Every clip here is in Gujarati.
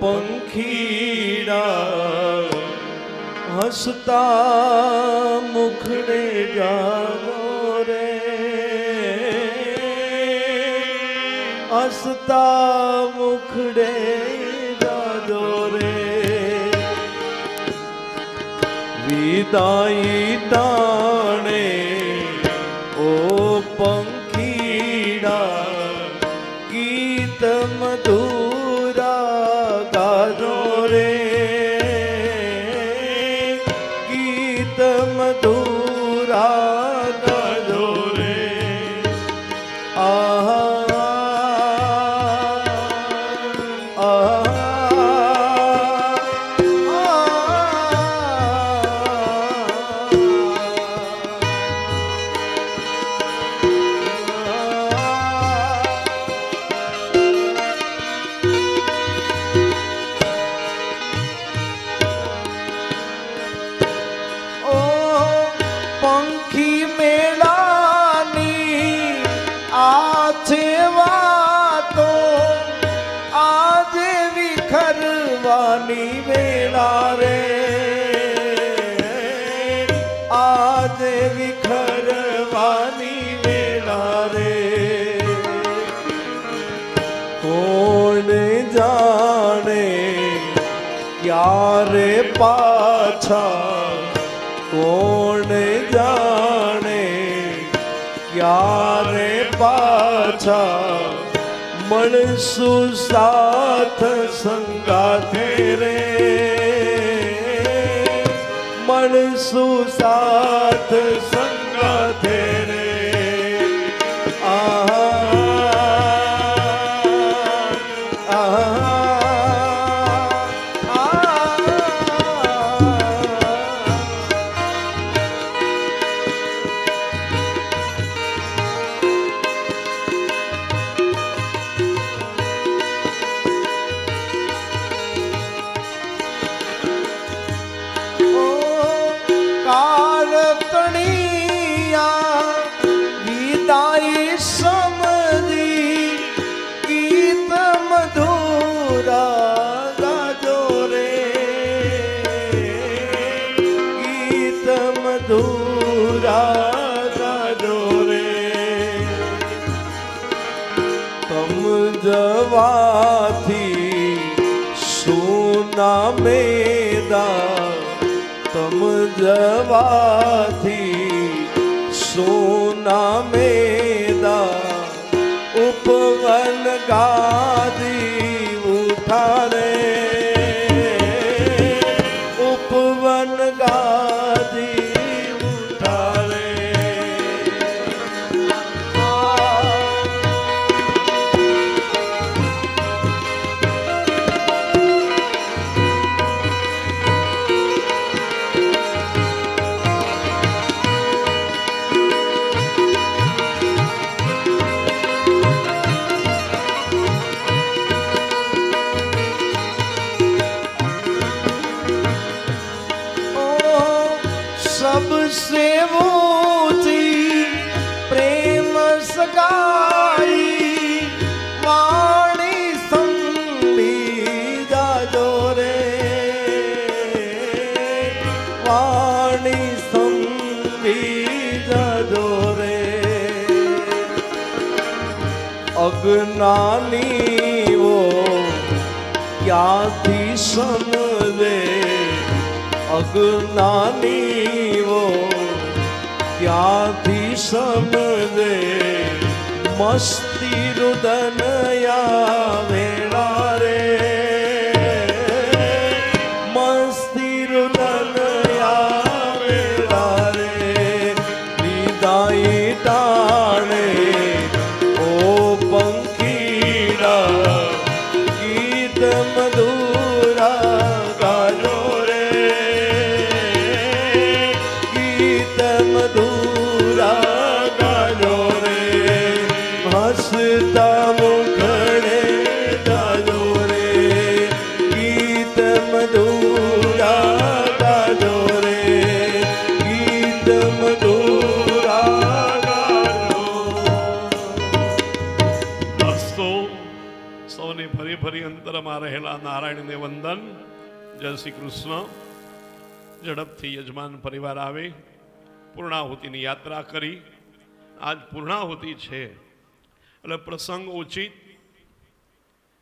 પંખીડા હસતા મુખડે જાગો રે. હસતા મુખડે જાજો રે. વિદાય ટાણે વિખરવાની વેળા રે આજે વિખરવાની વેળા રે કોને જાણે ક્યારે પાછા? કોને જાણે ક્યારે પાછા? મળશું સાથ સંગાથે રે. મળશું સાથ સંગાથે ગાજો રે તમ જવાથી સુના મેદા તમ જવાથી સોના મેદા ઉપવન ગાદી ડડોરે અજ્ઞાનીઓ ક્યાંથી સમજે અજ્ઞાનીઓ ક્યાંથી સમજે મસ્તી રુદન આવે અંતરમાં નારાયણને વંદન. જય શ્રી કૃષ્ણ. ઝડપથી યજમાન પરિવાર આવે. પૂર્ણાહુતિની યાત્રા કરી. આજ પૂર્ણાહુતિ છે. એટલે પ્રસંગ ઉચિત.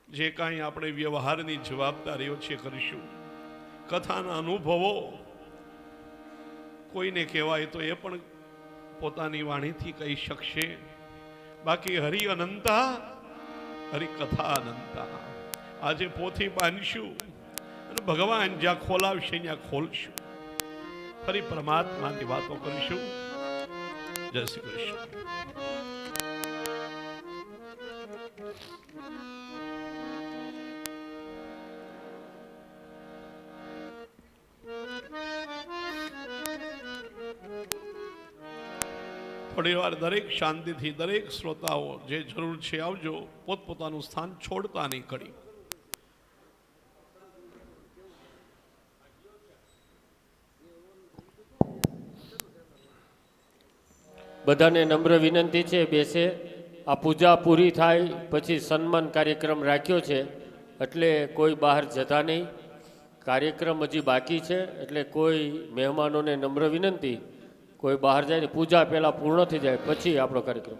જે કાંઈ આપણે વ્યવહારની જવાબદારીઓ છે કરીશું. કથાના અનુભવો. કોઈને કહેવાય તો એ પણ પોતાની વાણીથી કહી શકશે. બાકી હરિ અનંતા, હરિકથા અનંતા. આજે પોથી બાંધશું અને ભગવાન જ્યાં ખોલાવશે ત્યાં ખોલશું. ફરી પરમાત્માની વાતો કરીશું. જય શ્રી કૃષ્ણ. થોડી વાર દરેક શાંતિથી દરેક શ્રોતાઓ જે જરૂર છે આવજો, પોતપોતાનું સ્થાન છોડતા નહીં કરી બધાને નમ્ર વિનંતી છે, બેસે. આ પૂજા પૂરી થાય, પછી સન્માન કાર્યક્રમ રાખ્યો છે, એટલે કોઈ બહાર જતા નહીં. કાર્યક્રમ હજી બાકી છે, એટલે કોઈ મહેમાનોને નમ્ર વિનંતી, કોઈ બહાર જાય પૂજા પહેલાં પૂર્ણ થઈ જાય, પછી આપણો કાર્યક્રમ.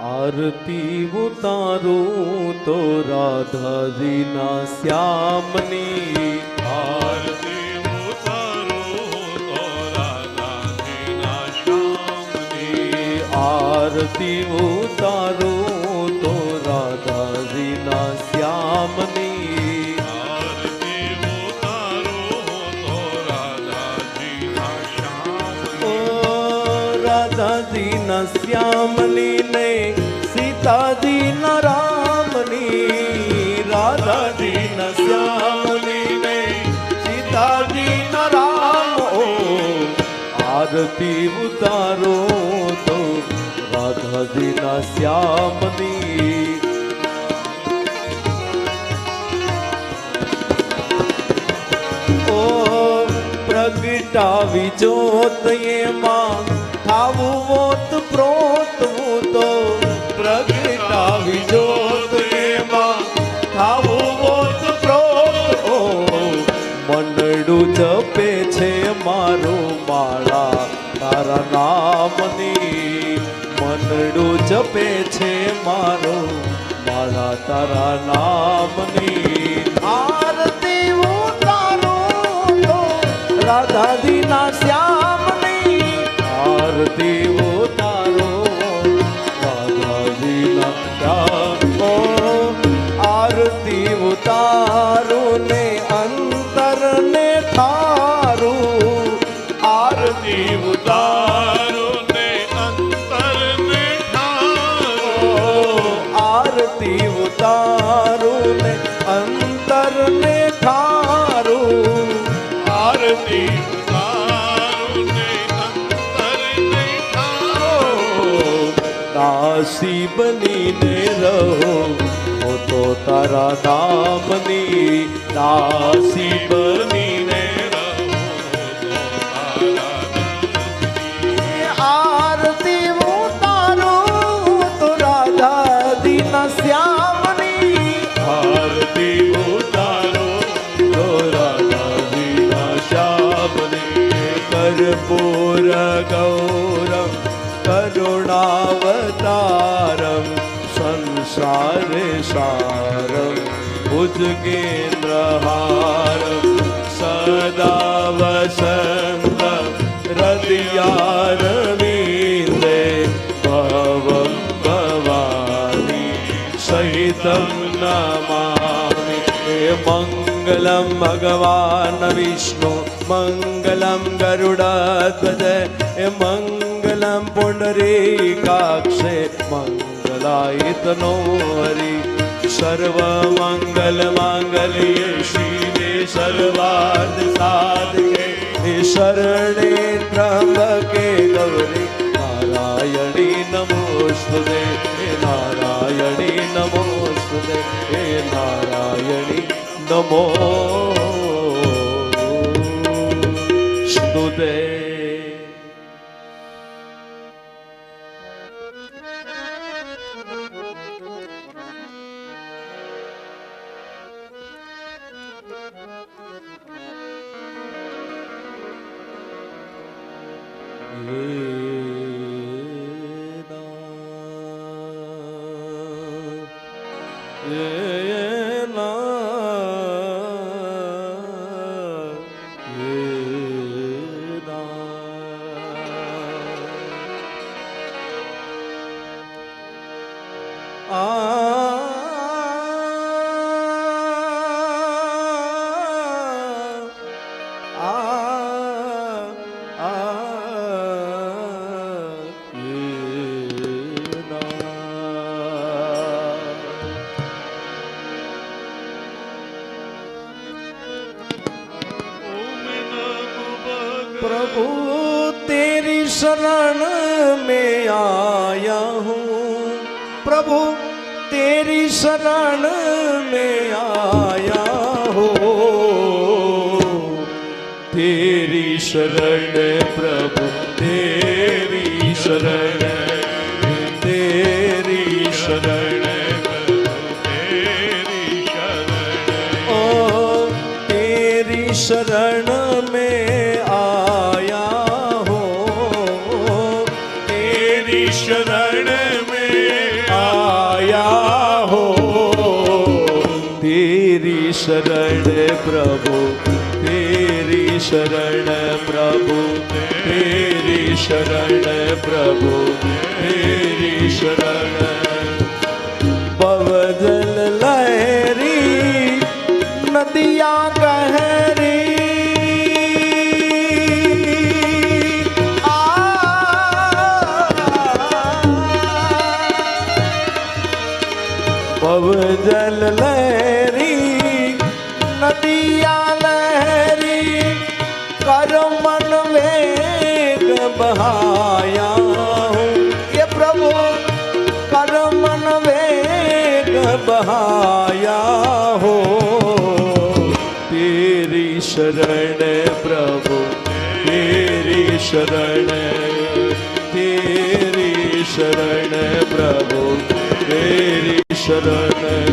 આરતી ઉતારું તો રાધાજીના શ્યામની આરતી ઉતારું તો રાધાજીના શ્યામની. આરતી ઉતારું રાધાજીના શ્યામની ને સીતાજીના રામની, રાધાજીના શ્યામની ને સીતાજીના રામ ઓ આરતી ઉતારો તો રાધાજીના શ્યામની પ્રગટાવી જોત એમાં થાવું હોત પ્રોત હું તો પ્રગટાવી જોત એમાં. ઓ મંડળું જપે છે મારું માળા. તારા નામની મંડળું જપે છે મારું માળા. તારા નામની બનીને રહો. હો તો તારા નામની દાસી બનીને આરતી ઉતારો તો દિન શ્યામની. આરતી ઉતારો તો રાધાજીના શ્યામની. કર્પૂર ગૌરમ હારે સાર ભુજગેન્દ્ર હાર સદા વસંત હૃદયાર मङ्गलं भगवान् विष्णु मङ्गलं गरुडात्मज मङ्गलं पुण्डरीकाक्षे મંગલાયતનો સર્વ મંગલ માંગલ્ય શિવે સર્વાર્થ સાધકે શરણે ત્રંબકે ગૌરી નારાયણી નમોસ્તુતે હે નારાયણી નમોસ્તુતે હે નારાયણી નમો સ્તુતે Yeah. प्रभु तेरी शरण में आया हूँ प्रभु तेरी शरण में आया हो तेरी शरण प्रभु तेरी शरण तेरी शरण तेरी शरण ओ तेरी शरण तेरी शरण में आया हो तेरी शरण प्रभु तेरी शरण प्रभु तेरी शरण प्रभु तेरी शरण पवजल लहरी नदिया लहरी कर मन वेग बहाया हूँ ये प्रभु कर मन वेग बहाया हो तेरी शरण प्रभु तेरी शरण तेरी शरण प्रभु तेरी शरण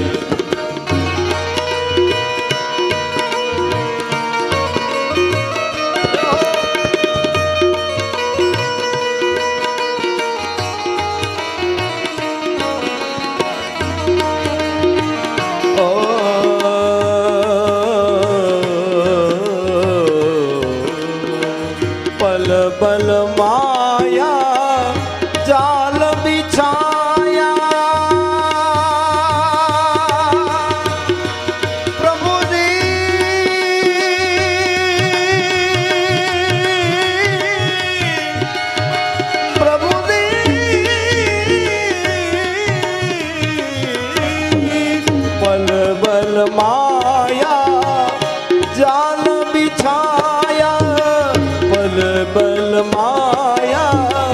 બલ માયા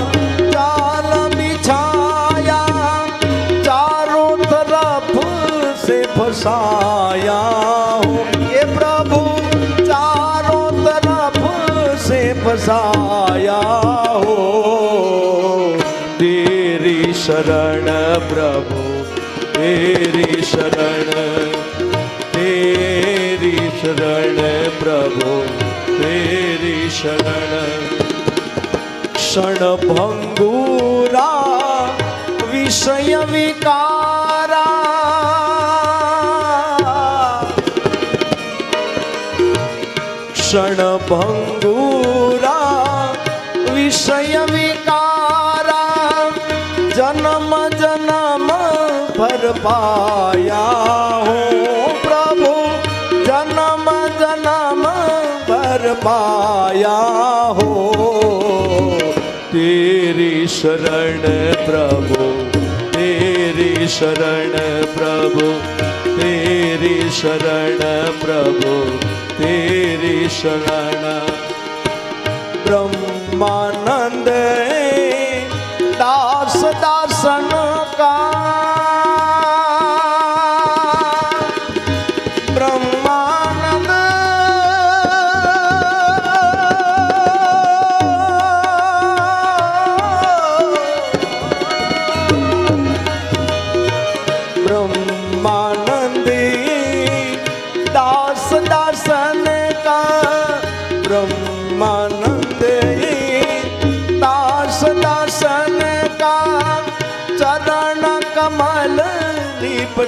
ચાલ બિછાયા ચારો તરફ સે ફસાયા હો એ પ્રભુ ચારો તરફ સે ફસાયા હો તેરી શરણ પ્રભુ તેરી શરણ તેરી શરણ પ્રભુ તેરી શરણ ક્ષણ ભંગુરા વિષય વિકારા. ક્ષણ ભંગુરા વિષય વિકારા. જન્મ જન્મ ભરપાયા तेरी शरण प्रभु तेरी शरण प्रभु तेरी शरण प्रभु तेरी शरण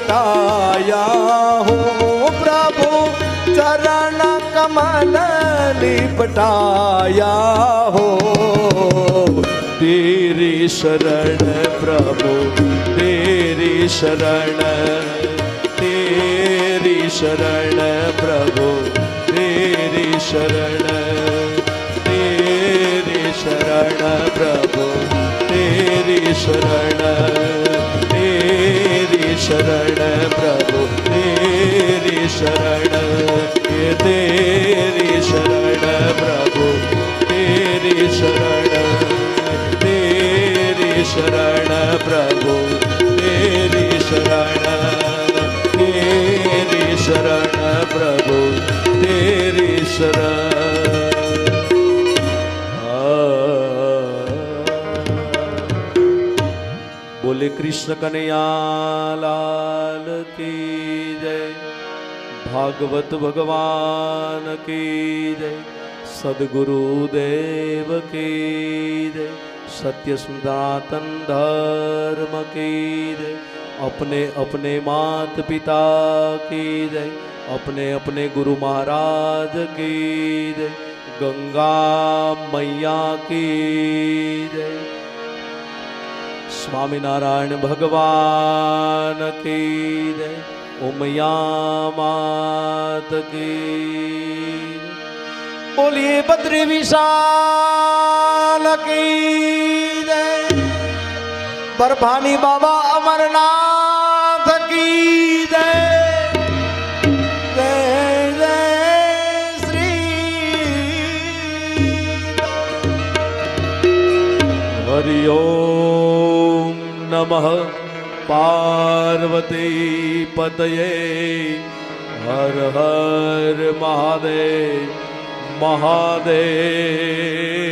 लिपटाया हूँ प्रभु चरण कमल लिपटाया हो तेरी शरण प्रभु तेरी शरण तेरी शरण प्रभु तेरी शरण तेरी शरण प्रभु तेरी शरण तेरी शरण प्रभु तेरी शरण ये तेरी शरण प्रभु तेरी शरण तेरी शरण प्रभु तेरी शरण बोले कृष्ण कन्हैया लाल की जय भागवत भगवान की जय सदगुरु देव की जय सत्य सनातन धर्म की जय अपने अपने मात पिता की जय अपने अपने गुरु महाराज की जय गंगा मैया की जय સ્વામિનારાયણ ભગવાન કી જય. ઉમયા માત કી. બોલીએ બદ્રી વિશાલ કી જય. બરફાની બાબા અમરનાથ કી જય. ઓમ. નમઃ પાર્વતી પતયે હર હર મહાદેવ મહાદેવ